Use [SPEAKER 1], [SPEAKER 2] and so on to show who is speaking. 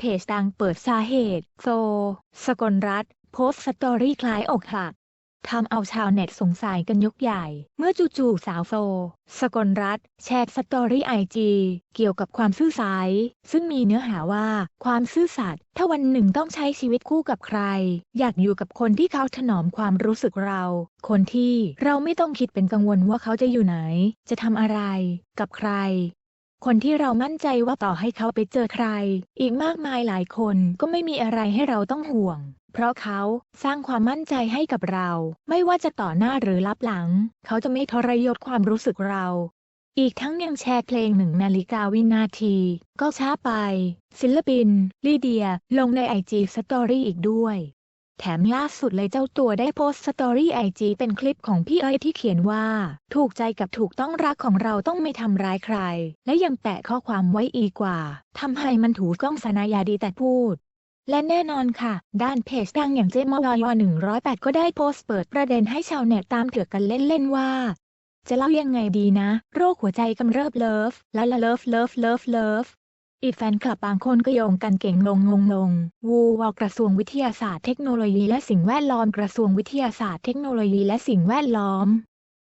[SPEAKER 1] เพจดังเปิดสาเหตุ โซ สกลรัฐโพสต์สตอรี่คล้ายอกหักทำเอาชาวเน็ตสงสัยกันยกใหญ่ เมื่อจู่ๆสาวโซ สกลรัฐแชร์สตอรี่ไอจีเกี่ยวกับความซื่อสัยซึ่งมีเนื้อหาว่าความซื่อสัตย์ถ้าวันหนึ่งต้องใช้ชีวิตคู่กับใคร อยากอยู่กับคนที่เขาถนอมความรู้สึกเรา คนที่เราไม่ต้องคิดเป็นกังวลว่าเขาจะอยู่ไหน จะทำอะไร กับใคร คนที่เรามั่นใจว่าต่อให้เขาไปเจอใคร อีกมากมายหลายคนก็ไม่มีอะไรให้เราต้องห่วง เพราะเขาสร้างความมั่นใจให้กับเรา ไม่ว่าจะต่อหน้าหรือลับหลัง เขาจะไม่ทรยศความรู้สึกเรา อีกทั้งยังแชร์เพลงหนึ่งนาฬิกาวินาที ก็ช้าไป ศิลปิน ลีเดีย ลงในไอจีสตอรี่อีกด้วย แถมล่าสุดเลยเจ้าตัวได้โพสต์สตอรี่ไอจีเป็นคลิปของพี่เอ้ยที่เขียนว่า ถูกใจกับถูกต้องรักของเราต้องไม่ทำร้ายใคร และยังแปะข้อความไว้อีกว่าทำให้มันถูกต้องสนายาดีแต่พูดและแน่นอนค่ะ ด้านเพจดังอย่างเจมอย108 ก็ได้โพสต์เปิดประเด็นให้ชาวเน็ตตามเถือกกันเล่น ๆ ว่า จะเล่ายังไงดีนะ โรคหัวใจกำเริบเลิฟ แล้วละเลิฟเลิฟเลิฟเลิฟ อีกแฟนคลับบางคนก็โยงกันเก่งงงงงงวูวอกระทรวงวิทยาศาสตร์เทคโนโลยีและสิ่งแวดล้อมกระทรวงวิทยาศาสตร์เทคโนโลยีและสิ่งแวดล้อม